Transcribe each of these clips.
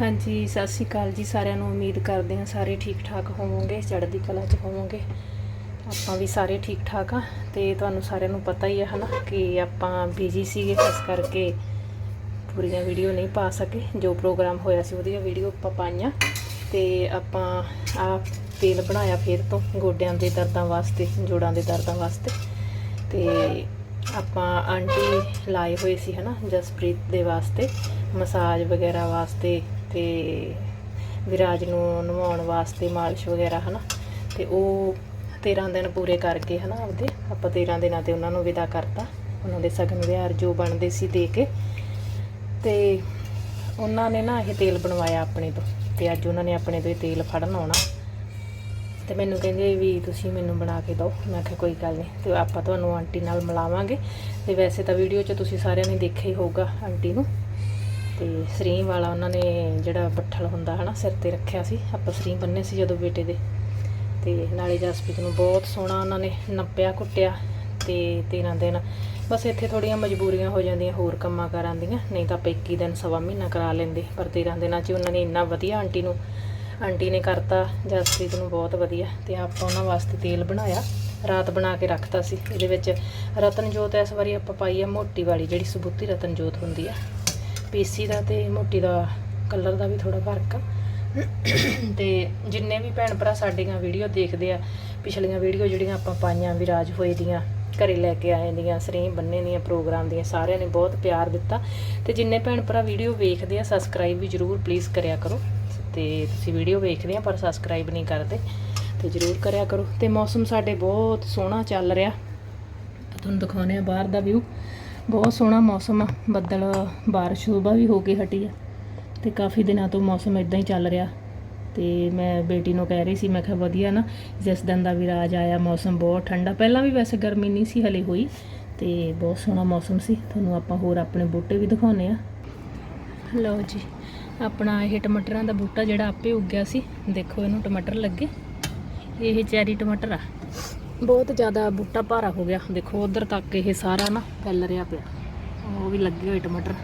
ਹਾਂਜੀ, ਸਤਿ ਸ਼੍ਰੀ ਅਕਾਲ ਜੀ ਸਾਰਿਆਂ ਨੂੰ। ਉਮੀਦ ਕਰਦੇ ਹਾਂ ਸਾਰੇ ਠੀਕ ਠਾਕ ਹੋਵੋਗੇ, ਚੜ੍ਹਦੀ ਕਲਾ 'ਚ ਹੋਵੋਗੇ। ਆਪਾਂ ਵੀ ਸਾਰੇ ਠੀਕ ਠਾਕ ਆ ਤੇ ਤੁਹਾਨੂੰ ਸਾਰਿਆਂ ਨੂੰ ਪਤਾ ਹੀ ਹੈ ਹਨਾ, ਕਿ ਆਪਾਂ ਬਿਜ਼ੀ ਸੀਗੇ ਇਸ ਕਰਕੇ ਪੂਰੀਆਂ ਵੀਡੀਓ ਨਹੀਂ ਪਾ ਸਕੇ। ਜੋ ਪ੍ਰੋਗਰਾਮ ਹੋਇਆ ਸੀ ਉਹਦੀਆਂ ਵੀਡੀਓ ਆਪਾਂ ਪਾਈਆਂ। ਤੇ ਆਪਾਂ ਆ ਤੇਲ ਬਣਾਇਆ ਫੇਰ ਤੋਂ, ਗੋਡਿਆਂ ਦੇ ਦਰਦਾਂ ਵਾਸਤੇ, ਜੋੜਾਂ ਦੇ ਦਰਦਾਂ ਵਾਸਤੇ। ਤੇ ਆਪਾਂ ਆਂਟੀ ਲਾਏ ਹੋਏ ਸੀ, ਹਨਾ, ਜਸਪ੍ਰੀਤ ਦੇ ਵਾਸਤੇ, ਮਸਾਜ ਵਗੈਰਾ ਵਾਸਤੇ। ਤੇ ਵਿਰਾਜ ਨੂੰ ਨਵਾਉਣ ਵਾਸਤੇ ਮਾਲਿਸ਼ ਵਗੈਰਾ, ਹਨਾ? ਤੇ ਉਹ 13 ਦਿਨ ਪੂਰੇ ਕਰਕੇ, ਹਨਾ, ਆਪਦੇ? ਆਪਾਂ 13 ਦਿਨਾਂ ਤੇ ਉਹਨਾਂ ਨੂੰ ਵਿਦਾ ਕਰਤਾ। ਉਹਨਾਂ ਦੇ ਸਗਨ ਵਿਹਾਰ ਜੋ ਬਣਦੇ ਸੀ ਦੇ ਕੇ। ਤੇ ਉਹਨਾਂ ਨੇ ਨਾ ਇਹ ਤੇਲ ਬਣਵਾਇਆ ਆਪਣੇ ਤੋਂ, ਤੇ ਅੱਜ ਉਹਨਾਂ ਨੇ ਆਪਣੇ ਤੋਂ ਇਹ ਤੇਲ ਫੜਨ ਆਉਣਾ। ਤੇ ਮੈਨੂੰ ਕਹਿੰਦੇ ਵੀ ਤੁਸੀਂ ਮੈਨੂੰ ਬਣਾ ਕੇ ਦਿਓ। ਮੈਂ ਕਿਹਾ, ਕੋਈ ਗੱਲ ਨਹੀਂ। ਤੇ ਆਪਾਂ ਤੁਹਾਨੂੰ ਆਂਟੀ ਨਾਲ ਮਿਲਾਵਾਂਗੇ। ਤੇ ਵੈਸੇ ਤਾਂ ਵੀਡੀਓ 'ਚ ਤੁਸੀਂ ਸਾਰਿਆਂ ਨੇ ਦੇਖਿਆ ਹੀ ਹੋਊਗਾ ਆਂਟੀ ਨੂੰ। ਤੇ ਸਰੀਂ ਵਾਲਾ ਉਹਨਾਂ ਨੇ ਜਿਹੜਾ ਬੱਠਲ ਹੁੰਦਾ ਹਨਾ, ਸਿਰ ਤੇ ਰੱਖਿਆ ਸੀ, ਆਪਾਂ ਸਰੀਂ ਬੰਨੇ ਸੀ ਜਦੋਂ ਬੇਟੇ ਦੇ। ਤੇ ਨਾਲੇ ਜਸਪ੍ਰੀਤ ਨੂੰ ਬਹੁਤ ਸੋਹਣਾ ਉਹਨਾਂ ਨੇ ਨੱਪਿਆ, ਕੁੱਟਿਆ ਤੇ 13 ਦਿਨ ਬਸ ਇੱਥੇ ਥੋੜੀਆਂ ਮਜਬੂਰੀਆਂ ਹੋ ਜਾਂਦੀਆਂ, ਹੋਰ ਕੰਮਾਂ ਕਾਰਾਂ ਦੀਆਂ ਨਹੀਂ ਤਾਂ ਆਪਾਂ 21 ਦਿਨ ਸਵਾ ਮਹੀਨਾ ਕਰਾ ਲੈਂਦੇ। ਪਰ 13 ਦਿਨਾਂ 'ਚ ਉਹਨਾਂ ਨੇ ਇੰਨਾ ਵਧੀਆ ਆਂਟੀ ਨੂੰ, ਆਂਟੀ ਨੇ ਕਰਤਾ, ਜਸਪ੍ਰੀਤ ਨੂੰ ਬਹੁਤ ਵਧੀਆ ਤੇ ਆਪਾਂ ਉਹਨਾਂ ਵਾਸਤੇ ਤੇਲ ਬਣਾਇਆ, ਰਾਤ ਬਣਾ ਕੇ ਰੱਖਤਾ ਸੀ। ਇਹਦੇ ਵਿੱਚ ਰਤਨ ਜੋਤ ਇਸ ਵਾਰੀ ਆਪਾਂ ਪਾਈ ਆ ਮੋਟੀ ਵਾਲੀ, ਜਿਹੜੀ ਸਬੂਤੀ ਰਤਨ ਜੋਤ ਹੁੰਦੀ ਆ। ਪੀਸੀ ਦਾ ਤੇ ਮੋਟੀ ਦਾ ਕਲਰ ਦਾ ਵੀ ਥੋੜਾ ਫ਼ਰਕ ਆ। ਤੇ ਜਿੰਨੇ ਵੀ ਭੈਣ ਭਰਾ ਸਾਡੀਆਂ ਵੀਡੀਓ ਦੇਖਦੇ ਆ, ਪਿਛਲੀਆਂ ਵੀਡੀਓ ਜਿਹੜੀਆਂ ਆਪਾਂ ਪਾਈਆਂ ਵਿਰਾਜ ਹੋਏ ਦੀਆਂ, ਘਰੇ ਲੈ ਕੇ ਆਏ ਦੀਆਂ, ਸਰੀਂ ਬੰਨੇ ਦੀਆਂ, ਪ੍ਰੋਗਰਾਮ ਦੀਆਂ, ਸਾਰਿਆਂ ਨੇ ਬਹੁਤ ਪਿਆਰ ਦਿੱਤਾ। ਤੇ ਜਿੰਨੇ ਭੈਣ ਭਰਾ ਵੀਡੀਓ ਵੇਖਦੇ ਆ ਸਬਸਕ੍ਰਾਈਬ ਵੀ ਜਰੂਰ ਪਲੀਜ਼ ਕਰਿਆ ਕਰੋ। ਤੇ ਤੁਸੀਂ ਵੀਡੀਓ ਵੇਖਦੇ ਆ, ਪਰ ਸਬਸਕ੍ਰਾਈਬ ਨਹੀਂ ਕਰਦੇ, ਤੇ ਜਰੂਰ ਕਰਿਆ ਕਰੋ। ਤੇ ਮੌਸਮ ਸਾਡੇ ਬਹੁਤ ਸੋਹਣਾ ਚੱਲ ਰਿਹਾ। ਤੁਹਾਨੂੰ ਦਿਖਾਉਂਦੇ ਆ ਬਾਹਰ ਦਾ ਵਿਊ ਬਹੁਤ ਸੋਹਣਾ ਮੌਸਮ ਆ, ਬੱਦਲ, ਬਾਰਿਸ਼ ਸੁਬਾ ਵੀ ਹੋ ਕੇ ਹਟੀ ਆ, ਤੇ ਕਾਫੀ ਦਿਨਾਂ ਤੋਂ ਮੌਸਮ ਇਦਾਂ ਹੀ ਚੱਲ ਰਿਹਾ। ਤੇ ਮੈਂ ਬੇਟੀ ਨੂੰ ਕਹਿ ਰਹੀ ਸੀ, ਮੈਂ ਕਿਹਾ ਵਧੀਆ ਨਾ, ਜਿਸ ਦਿਨ ਦਾ ਵਿਰਾਜ ਆਇਆ, ਮੌਸਮ ਬਹੁਤ ਠੰਡਾ, ਪਹਿਲਾਂ ਵੀ ਵੈਸੇ ਗਰਮੀ ਨਹੀਂ ਸੀ ਹਲੇ ਹੋਈ, ਤੇ ਬਹੁਤ ਸੋਹਣਾ ਮੌਸਮ ਸੀ। ਤੁਹਾਨੂੰ ਆਪਾਂ ਹੋਰ ਆਪਣੇ ਬੂਟੇ ਵੀ ਦਿਖਾਉਨੇ ਆ। ਲਓ ਜੀ, ਆਪਣਾ ਇਹ ਟਮਾਟਰਾਂ ਦਾ ਬੂਟਾ ਜਿਹੜਾ ਆਪੇ ਉੱਗਿਆ ਸੀ, ਦੇਖੋ ਇਹਨੂੰ ਟਮਾਟਰ ਲੱਗੇ, ਇਹ ਚੈਰੀ ਟਮਾਟਰ ਆ। ਬਹੁਤ ਜ਼ਿਆਦਾ ਬੂਟਾ ਭਾਰਾ ਹੋ ਗਿਆ। ਦੇਖੋ, ਉਧਰ ਤੱਕ ਇਹ ਸਾਰਾ ਨਾ ਫੈਲ ਰਿਹਾ ਪਿਆ। ਉਹ ਵੀ ਲੱਗੇ ਹੋਏ ਟਮਾਟਰ।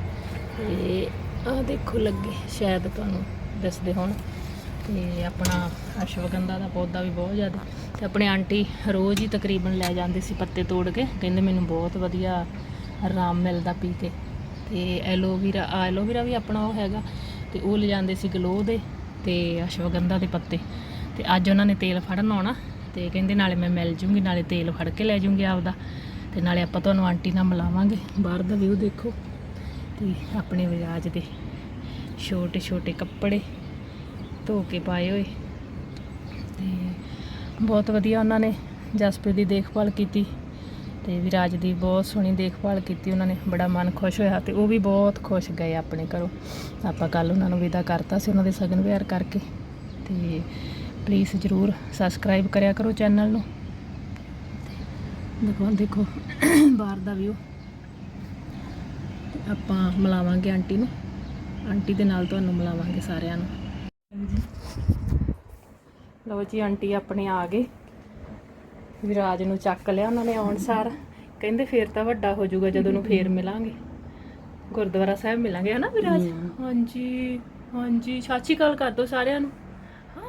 ਤੇ ਆਹ ਦੇਖੋ ਲੱਗੇ, ਸ਼ਾਇਦ ਤੁਹਾਨੂੰ ਦੱਸਦੇ ਹੋਣ। ਤੇ ਆਪਣਾ ਅਸ਼ਵਗੰਧਾ ਦਾ ਪੌਦਾ ਵੀ ਬਹੁਤ ਜ਼ਿਆਦਾ। ਤੇ ਆਪਣੇ ਆਂਟੀ ਰੋਜ਼ ਹੀ ਤਕਰੀਬਨ ਲੈ ਜਾਂਦੇ ਸੀ ਪੱਤੇ ਤੋੜ ਕੇ। ਕਹਿੰਦੇ ਮੈਨੂੰ ਬਹੁਤ ਵਧੀਆ ਆਰਾਮ ਮਿਲਦਾ ਪੀ ਕੇ। ਤੇ ਐਲੋਵੀਰਾ ਐਲੋਵੀਰਾ ਵੀ ਆਪਣਾ ਉਹ ਹੈਗਾ। ਤੇ ਉਹ ਲੈ ਜਾਂਦੇ ਸੀ ਗਲੋ ਦੇ ਤੇ ਅਸ਼ਵਗੰਧਾ ਦੇ ਪੱਤੇ। ਤੇ ਅੱਜ ਉਹਨਾਂ ਨੇ ਤੇਲ ਫੜਨ ਆਉਣਾ। ਤੇ ਕਹਿੰਦੇ ਨਾਲੇ ਮੈਂ ਮਿਲ ਜੂੰਗੀ, ਨਾਲੇ ਤੇਲ ਫੜ ਕੇ ਲੈ ਜੂੰਗੀ ਆਪਦਾ। ਤੇ ਨਾਲੇ ਆਪਾਂ ਤੁਹਾਨੂੰ ਆਂਟੀ ਨਾਲ ਮਿਲਾਵਾਂਗੇ, ਬਾਹਰ ਦਾ ਵਿਊ ਦੇਖੋ। ਤੇ ਆਪਣੇ ਵਿਰਾਜ ਦੇ ਛੋਟੇ ਛੋਟੇ ਕੱਪੜੇ ਧੋ ਕੇ ਪਾਏ ਹੋਏ। ਤੇ ਬਹੁਤ ਵਧੀਆ ਉਹਨਾਂ ਨੇ ਜਸਪ੍ਰੀਤ ਦੀ ਦੇਖਭਾਲ ਕੀਤੀ। ਤੇ ਵਿਰਾਜ ਦੀ ਬਹੁਤ ਸੋਹਣੀ ਦੇਖਭਾਲ ਕੀਤੀ ਉਹਨਾਂ ਨੇ, ਬੜਾ ਮਨ ਖੁਸ਼ ਹੋਇਆ ਤੇ ਉਹ ਵੀ ਬਹੁਤ ਖੁਸ਼ ਗਏ ਆਪਣੇ ਘਰੋਂ। ਆਪਾਂ ਕੱਲ ਉਹਨਾਂ ਨੂੰ ਵਿਦਾ ਕਰਤਾ ਸੀ ਉਹਨਾਂ ਦੇ ਸਗਨ ਵਿਹਾਰ ਕਰਕੇ। ਤੇ ਪਲੀਜ਼ ਜਰੂਰ ਸਬਸਕ੍ਰਾਈਬ ਕਰਿਆ ਕਰੋ ਚੈਨਲ ਨੂੰ। ਦੇਖੋ ਦੇਖੋ ਬਾਹਰ ਦਾ ਵਿਊ ਆਪਾਂ ਮਿਲਾਵਾਂਗੇ ਆਂਟੀ ਨੂੰ। ਆਂਟੀ ਦੇ ਨਾਲ ਤੁਹਾਨੂੰ ਮਿਲਾਵਾਂਗੇ ਸਾਰਿਆਂ ਨੂੰ। ਲਓ ਜੀ ਆਂਟੀ ਆਪਣੇ ਆ ਗਏ। ਵਿਰਾਜ ਨੂੰ ਚੱਕ ਲਿਆ ਉਹਨਾਂ ਨੇ ਆਉਣ ਸਾਰ। ਕਹਿੰਦੇ ਫੇਰ ਤਾਂ ਵੱਡਾ ਹੋ ਜਾਊਗਾ ਜਦੋਂ ਨੂੰ ਫੇਰ ਮਿਲਾਂਗੇ। ਗੁਰਦੁਆਰਾ ਸਾਹਿਬ ਮਿਲਾਂਗੇ ਹਨਾ ਵਿਰਾਜ? ਹਾਂਜੀ ਹਾਂਜੀ। ਸਾਚੀ ਕਾਲ ਕਰ ਦੋ ਸਾਰਿਆਂ ਨੂੰ।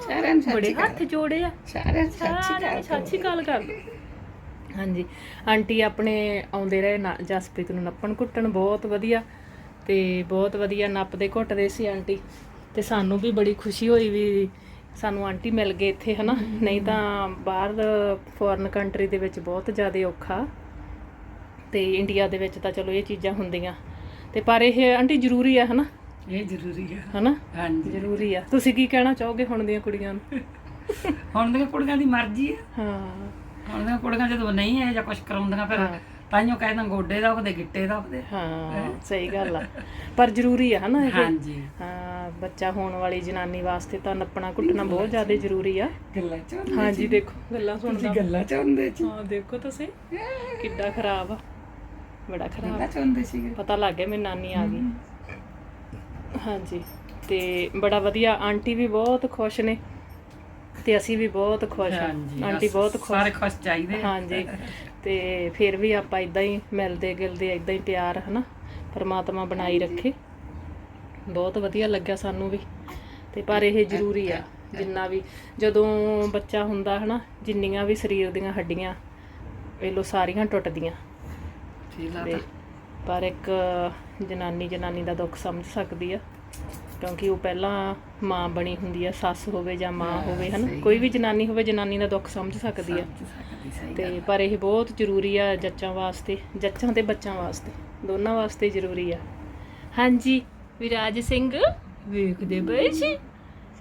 ਸਾਰਿਆਂ ਨੂੰ ਬੜੇ ਹੱਥ ਜੋੜੇ ਆ। ਸਾਰਿਆਂ ਨੂੰ ਸਾਰਿਆਂ ਸ਼੍ਰੀ ਅਕਾਲ ਕਰ। ਹਾਂਜੀ ਆਂਟੀ ਆਪਣੇ ਆਉਂਦੇ ਰਹੇ ਜਸਪ੍ਰੀਤ ਨੂੰ ਨੱਪਣ ਕੁੱਟਣ ਬਹੁਤ ਵਧੀਆ। ਤੇ ਬਹੁਤ ਵਧੀਆ ਨੱਪਦੇ ਘੁੱਟਦੇ ਸੀ ਆਂਟੀ। ਤੇ ਸਾਨੂੰ ਵੀ ਬੜੀ ਖੁਸ਼ੀ ਹੋਈ ਵੀ ਸਾਨੂੰ ਆਂਟੀ ਮਿਲ ਗਏ ਇੱਥੇ ਹਨਾ? ਨਹੀਂ ਤਾਂ ਬਾਹਰ ਫੋਰਨ ਕੰਟਰੀ ਦੇ ਵਿੱਚ ਬਹੁਤ ਜ਼ਿਆਦਾ ਔਖਾ। ਤੇ ਇੰਡੀਆ ਦੇ ਵਿੱਚ ਤਾਂ ਚਲੋ ਇਹ ਚੀਜ਼ਾਂ ਹੁੰਦੀਆਂ। ਤੇ ਪਰ ਇਹ ਆਂਟੀ ਜ਼ਰੂਰੀ ਆ ਹਨਾ? ਇਹ ਜ਼ਰੂਰੀ ਹੈ ਹਨਾ? ਹਾਂਜੀ। ਜ਼ਰੂਰੀ ਆ। ਤੁਸੀਂ ਕੀ ਕਹਿਣਾ ਚਾਹੋਗੇ ਹੁਣ ਦੀਆਂ ਕੁੜੀਆਂ ਨੂੰ? ਹੁਣ ਦੀਆਂ ਕੁੜੀਆਂ ਦੀ ਮਰਜ਼ੀ ਹੈ ਹਾਂ। ਹੁਣ ਦੀਆਂ ਕੁੜੀਆਂ ਜਦੋਂ ਨਹੀਂ ਹੈ ਜਾਂ ਕੁਝ ਕਰਾਉਂਦੀਆਂ ਫਿਰ। ਤਾਈਓ ਕਹਿੰਦਾ ਗੋਡੇ ਦਾ ਉਹਦੇ ਗਿੱਟੇ ਦਾ ਉਹਦੇ ਹਾਂ ਸਹੀ ਗੱਲ ਆ। ਪਰ ਜ਼ਰੂਰੀ ਆ ਹਨਾ ਇਹ। ਹਾਂਜੀ। ਹਾਂ ਬੱਚਾ ਹੋਣ ਵਾਲੀ ਜਨਾਨੀ ਵਾਸਤੇ ਤਾਂ ਨੱਪਣਾ ਕੁੱਟਣਾ ਬਹੁਤ ਜ਼ਿਆਦਾ ਜ਼ਰੂਰੀ ਆ। ਗੱਲਾਂ ਚ ਹੁੰਦੇ ਹਾਂਜੀ ਦੇਖੋ ਗੱਲਾਂ ਸੁਣਦਾ। ਗੱਲਾਂ ਚ ਹੁੰਦੇ ਸੀ ਹਾਂ ਦੇਖੋ ਤੁਸੀਂ। ਕਿੱਡਾ ਖਰਾਬ ਆ। ਬੜਾ ਖਰਾਬ। ਗੱਲਾਂ ਪਤਾ ਲੱਗ ਗਿਆ ਮੇਰੀ ਨਾਨੀ ਆ ਗਈ। ਹਾਂਜੀ ਤੇ ਬੜਾ ਵਧੀਆ। ਆਂਟੀ ਵੀ ਬਹੁਤ ਖੁਸ਼ ਨੇ ਤੇ ਅਸੀਂ ਵੀ ਬਹੁਤ ਖੁਸ਼ ਹਾਂ। ਹਾਂਜੀ ਆਂਟੀ ਬਹੁਤ ਖੁਸ਼। ਸਾਰੇ ਖੁਸ਼ ਚਾਹੀਦੇ। ਹਾਂਜੀ ਤੇ ਫਿਰ ਵੀ ਆਪਾਂ ਇਦਾਂ ਹੀ ਮਿਲਦੇ ਗਿਲਦੇ ਇਦਾਂ ਹੀ ਪਿਆਰ ਹਨਾ? ਪਰਮਾਤਮਾ ਬਣਾਈ ਰੱਖੇ। ਬਹੁਤ ਵਧੀਆ ਲੱਗਿਆ ਸਾਨੂੰ ਵੀ। ਤੇ ਪਰ ਇਹ ਜ਼ਰੂਰੀ ਆ ਜਿੰਨਾ ਵੀ ਜਦੋਂ ਬੱਚਾ ਹੁੰਦਾ ਹਨਾ? ਜਿੰਨੀਆਂ ਵੀ ਸਰੀਰ ਦੀਆਂ ਹੱਡੀਆਂ ਪਹਿਲੋਂ ਸਾਰੀਆਂ ਟੁੱਟਦੀਆਂ। ਠੀਕ ਆ। ਤੇ ਪਰ ਇੱਕ ਜਨਾਨੀ ਜਨਾਨੀ ਦਾ ਦੁੱਖ ਸਮਝ ਸਕਦੀ ਆ। ਕਿਉਂਕਿ ਉਹ ਪਹਿਲਾਂ ਮਾਂ ਬਣੀ ਹੁੰਦੀ ਆ ਸੱਸ ਹੋਵੇ ਜਾਂ ਮਾਂ ਹੋਵੇ ਹਨਾ? ਕੋਈ ਵੀ ਜਨਾਨੀ ਹੋਵੇ ਜਨਾਨੀ ਦਾ ਦੁੱਖ ਸਮਝ ਸਕਦੀ ਆ। ਤੇ ਪਰ ਇਹ ਬਹੁਤ ਜ਼ਰੂਰੀ ਆ ਜੱਚਾਂ ਵਾਸਤੇ ਜੱਚਾਂ ਤੇ ਬੱਚਾਂ ਵਾਸਤੇ। ਦੋਨਾਂ ਵਾਸਤੇ ਜ਼ਰੂਰੀ ਆ। ਹਾਂਜੀ ਵਿਰਾਜ ਸਿੰਘ? ਵੇਖਦੇ ਪਏ ਸੀ?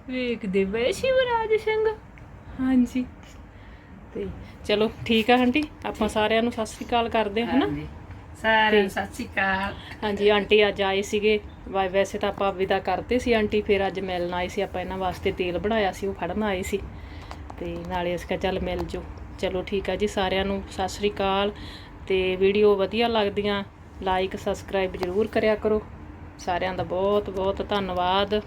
ਵੇਖਦੇ ਪਏ ਸੀ ਵਿਰਾਜ ਸਿੰਘ? ਹਾਂਜੀ। ਤੇ ਚਲੋ ਠੀਕ ਆ ਆਂਟੀ ਆਪਾਂ ਸਾਰਿਆਂ ਨੂੰ ਸਤਿ ਸ੍ਰੀ ਅਕਾਲ ਕਰਦੇ ਹਾਂ ਹਨਾ? ਸਾਰਿਆਂ ਨੂੰ ਸਤਿ ਸ਼੍ਰੀ ਅਕਾਲ। ਹਾਂਜੀ ਆਂਟੀ ਅੱਜ ਆਏ ਸੀਗੇ। ਵਾ- ਵੈਸੇ ਤਾਂ ਆਪਾਂ ਵਿਦਾ ਕਰਦੇ ਸੀ ਆਂਟੀ ਫਿਰ ਅੱਜ ਮਿਲਣ ਆਏ ਸੀ। ਆਪਾਂ ਇਹਨਾਂ ਵਾਸਤੇ ਤੇਲ ਬਣਾਇਆ ਸੀ ਉਹ ਫੜਨ ਆਏ ਸੀ। ਤੇ ਨਾਲੇ ਅਸੀਂ ਕਿਹਾ ਚੱਲ ਮਿਲ ਜੋ ਚਲੋ ਠੀਕ ਆ ਜੀ ਸਾਰਿਆਂ ਨੂੰ ਸਤਿ ਸ੍ਰੀ ਅਕਾਲ। ਤੇ ਵੀਡੀਓ ਵਧੀਆ ਲੱਗਦੀਆਂ ਲਾਈਕ ਸਬਸਕ੍ਰਾਈਬ ਜ਼ਰੂਰ ਕਰਿਆ ਕਰੋ। ਸਾਰਿਆਂ ਦਾ ਬਹੁਤ ਬਹੁਤ ਧੰਨਵਾਦ।